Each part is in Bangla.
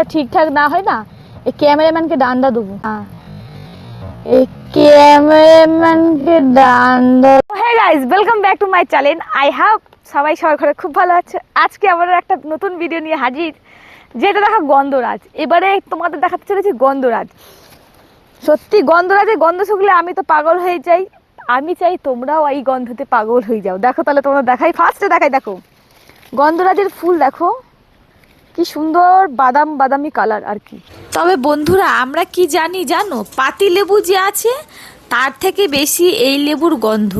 ভিডিওটা ঠিকঠাক না হয় না, এই ক্যামেরাম্যানকে ডান্ডা দেবো। Welcome back to my channel I খুব ভালো এবারে তোমাদের সত্যি গন্ধ শুকলে আমি তো পাগল হয়ে যাই। আমি চাই তোমরাও এই গন্ধতে পাগল হয়ে যাও। দেখো তাহলে তোমরা দেখাই ফার্স্টে দেখাই, দেখো। গন্ধরাজের ফুল দেখো। কি সুন্দর বাদাম, বাদামি কালার আর কি। তবে বন্ধুরা, আমরা কি জানি জানো? পাতি লেবু যে আছে, তার থেকে বেশি এই লেবুর গন্ধ।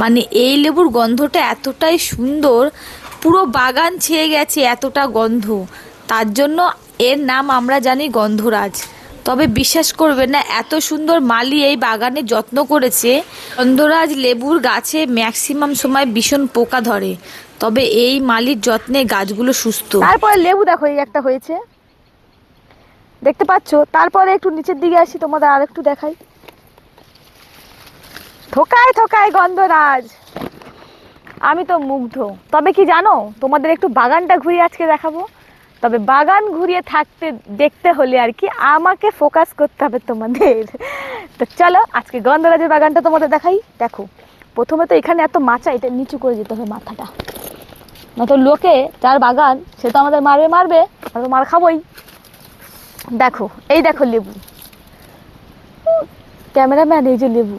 মানে এই লেবুর গন্ধটা এতটাই সুন্দর, পুরো বাগান ছেয়ে গেছে এতটা গন্ধ। তার জন্য এর নাম আমরা জানি গন্ধরাজ। তবে বিশ্বাস করবে না, এত সুন্দর মালি এই বাগানে যত্ন করেছে। গন্ধরাজ লেবুর গাছে ম্যাক্সিমাম সময় ভীষণ পোকা ধরে। তবে এই মালির যত্নে গাছগুলো সুস্থ। তারপরে লেবু দেখো, এই একটা হয়েছে। দেখতে পাচ্ছো? তারপরে একটু নিচের দিকে আসি, তোমাদের আর একটু দেখাই। থোকায় থোকায় গন্ধরাজ। আমি তো মুগ্ধ। তবে কি জানো, তোমাদের একটু বাগানটা ঘুরিয়ে আজকে দেখাবো। তবে বাগান ঘুরিয়ে থাকতে, দেখতে হলে আর কি আমাকে ফোকাস করতে হবে তোমাদের। তো চলো, আজকে গন্ধরাজের বাগানটা তোমাদের দেখাই। দেখো, প্রথমে তো এখানে এত মাচা, এটা নিচু করে যেতে হবে মাথাটা। না তো লোকে যার বাগান, সে তো আমাদের মারবে মারবে, আমরা তো মার খাবোই। দেখো, এই দেখো লেবু। ক্যামেরাম্যান, এই যে লেবু।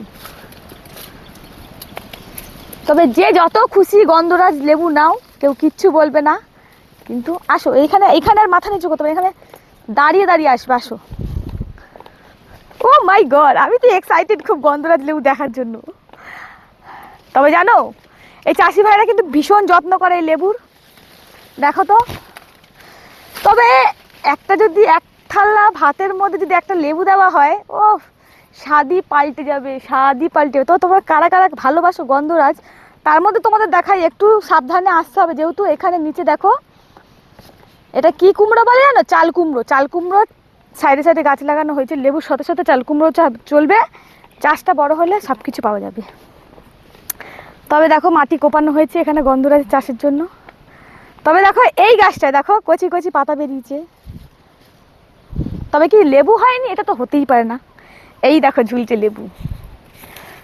তবে যে যত খুশি গন্ধরাজ লেবু নাও, কেউ কিচ্ছু বলবে না। কিন্তু আসো, এইখানে এইখানে আর মাথা নিচু করতে হবে এখানে দাঁড়িয়ে দাঁড়িয়ে আসবে, আসো। ও মাই গড আমি তো এক্সাইটেড খুব গন্ধরাজ লেবু দেখার জন্য। তবে জানো, এই চাষি ভাইরা কিন্তু ভীষণ যত্ন করে এই লেবুর। দেখো তো। তবে একটা যদি এক থাল্লা ভাতের মধ্যে যদি একটা লেবু দেওয়া হয় ও স্বাদই পাল্টে যাবে, স্বাদই পাল্টে যাবে। তো তোমরা কারা কারা ভালোবাসো গন্ধরাজ, তার মধ্যে তোমাদের দেখাই, একটু সাবধানে আসতে হবে, যেহেতু এখানে নিচে দেখো এটা কি কুমড়ো বলে জানো? চাল কুমড়ো। চাল কুমড়ো সাইডে সাইডে গাছ লাগানো হয়েছে। লেবুর সাথে সাথে চাল কুমড়ো চলবে। চাষটা বড় হলে সব কিছু পাওয়া যাবে। তবে দেখো মাটি কোপানো হয়েছে এখানে গন্ধরাজ চাষের জন্য। তবে দেখো এই গাছটায় দেখো কচি কচি পাতা বেরিয়েছে। তবে কি লেবু হয়নি? এটা তো হতেই পারে না। এই দেখো ঝুলছে লেবু।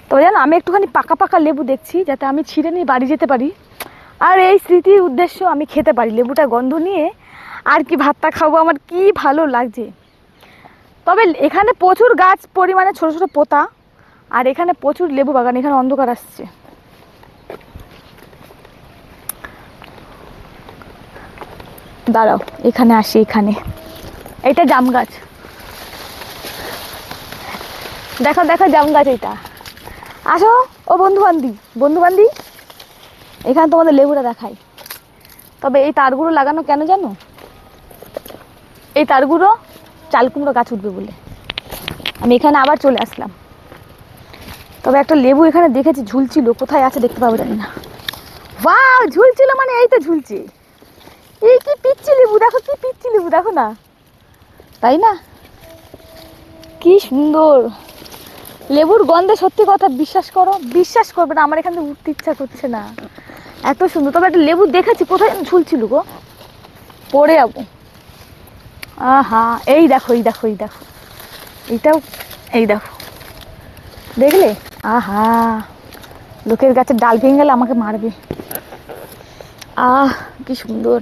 তবে জানো আমি একটুখানি পাকা পাকা লেবু দেখছি যাতে আমি ছিঁড়ে নিয়ে বাড়ি যেতে পারি। আর এই স্মৃতির উদ্দেশ্য আমি খেতে পারি, লেবুটা গন্ধ নিয়ে আর কি ভাতটা খাব, আমার কি ভালো লাগছে। তবে এখানে প্রচুর গাছ পরিমাণে ছোট ছোট পোতা, আর এখানে প্রচুর লেবু বাগান, এখানে অন্ধকার আসছে। দাঁড়াও, এখানে আসি, এখানে। এটা জাম গাছ। দেখো দেখো জাম গাছ এইটা। আসো, ও বন্ধু বান্ধি বন্ধু বান্ধি এখানে তোমাদের লেবুটা দেখাই। তবে এই তারগুলো লাগানো কেন জানো? এই তারগুলো চাল কুমড়ো গাছ উঠবে বলে। আমি এখানে আবার চলে আসলাম। তবে একটা লেবু এখানে দেখেছি, ঝুলছিল। কোথায় আছে দেখতে পাবো জানি না। বাহ ঝুলছিল মানে এই তো ঝুলছে। এই কি পিচ্ছি লেবু, দেখো কি পিচ্ছি লেবু, দেখো না। তাই না? কি সুন্দর। লেবুর গন্ধে সত্যি কথা বিশ্বাস করো। বিশ্বাস করবে না, আমার এখান উঠতে ইচ্ছা করছে না। এত সুন্দর। তবে একটা লেবু দেখেছি, কোথায় ঝুলছিল গো। পড়ে যাব। আহা, এই দেখো এই দেখো এই দেখো। এইটাও এই দেখো। দেখলে? আহা, লোকের গাছের ডাল ভেঙে গেলে আমাকে মারবে। আহ, কি সুন্দর।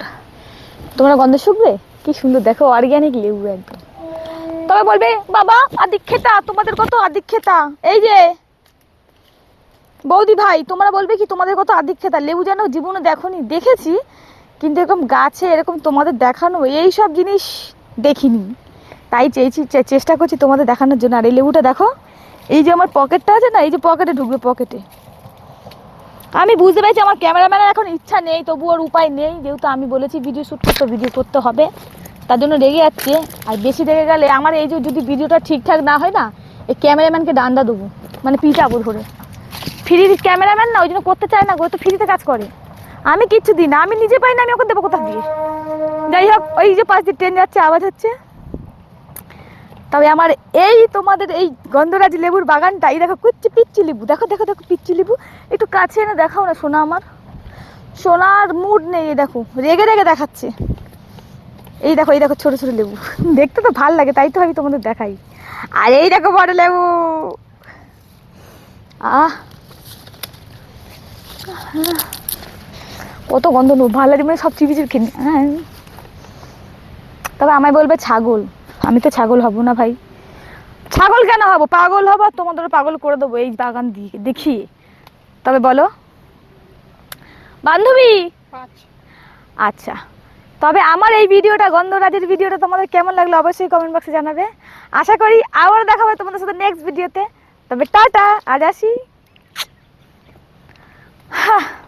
তোমরা গন্ধ শুকবে? কি সুন্দর, দেখো অর্গ্যানিক লেবু একদম। তবে বলবে, বাবা আদিক খেতা তোমাদের কত আদিক খেতা এই যে বৌদি ভাই, তোমরা বলবে কি তোমাদের কত আদিক খেতা লেবু যেন জীবনে দেখোনি, দেখেছি, কিন্তু এরকম গাছে এরকম তোমাদের দেখানো, এই সব জিনিস দেখিনি। তাই চেয়েছি চেষ্টা করছি তোমাদের দেখানোর জন্য। আর এই লেবুটা দেখো, এই যে আমার পকেটটা আছে না, এই যে পকেটে ঢুকবে, পকেটে। আমি বুঝতে পেরেছি, আমার ক্যামেরাম্যানের এখন ইচ্ছা নেই, তবু ওর উপায় নেই। যেহেতু আমি বলেছি ভিডিও শ্যুট করতে ভিডিও করতে হবে, তার জন্য রেগে যাচ্ছে। আর বেশি রেগে গেলে আমার এই যে যদি ভিডিওটা ঠিকঠাক না হয় না, এই ক্যামেরাম্যানকে ডান্ডা দেবো মানে পিটাবো ধরে। ফ্রি ক্যামেরাম্যান না, ওই জন্য করতে চায় না, ও তো ফ্রিতে কাজ করে। আমি কিচ্ছু দিই না, আমি নিজে পাই না, আমি ওকে দেবো কোথা দিয়ে? যাই হোক, ওই যে পাশ দিয়ে ট্রেন যাচ্ছে, আওয়াজ হচ্ছে। তবে আমার এই তোমাদের এই গন্ধরাজ লেবুর বাগানটা, এই দেখো কুচ্ছি পিচ্ছি লেবু, দেখো দেখো দেখো পিচ্ছি লেবু। একটু কাছে এনে দেখাও না, সোনা আমার। সোনার মুড নেই দেখো, রেগে রেগে দেখাচ্ছে। এই দেখো এই দেখো ছোট ছোট লেবু, দেখতে তো ভালো লাগে, তাই তো আমি তোমাদের দেখাই। আর এই দেখো বড় লেবু। আহ কত গন্ধ নেব ভালো লাগে মানে সব চিবি চিবি খেয়ে হ্যাঁ। তবে আমায় বলবে ছাগল। আমি তো ছাগল হব না ভাই। ছাগল কেন হব? পাগল হব আর তোমাদের পাগল করে দেবো এই বাগান দিয়ে দেখিয়ে তবে বলো। বান্ধবী! আচ্ছা। তবে আমার এই ভিডিওটা গন্ধরাজের ভিডিওটা তোমাদের কেমন লাগল অবশ্যই কমেন্ট বক্সে জানাবে। আশা করি আবার দেখা হবে তোমাদের সাথে নেক্সট ভিডিওতে তবে টাটা আজ আসি। হ্যাঁ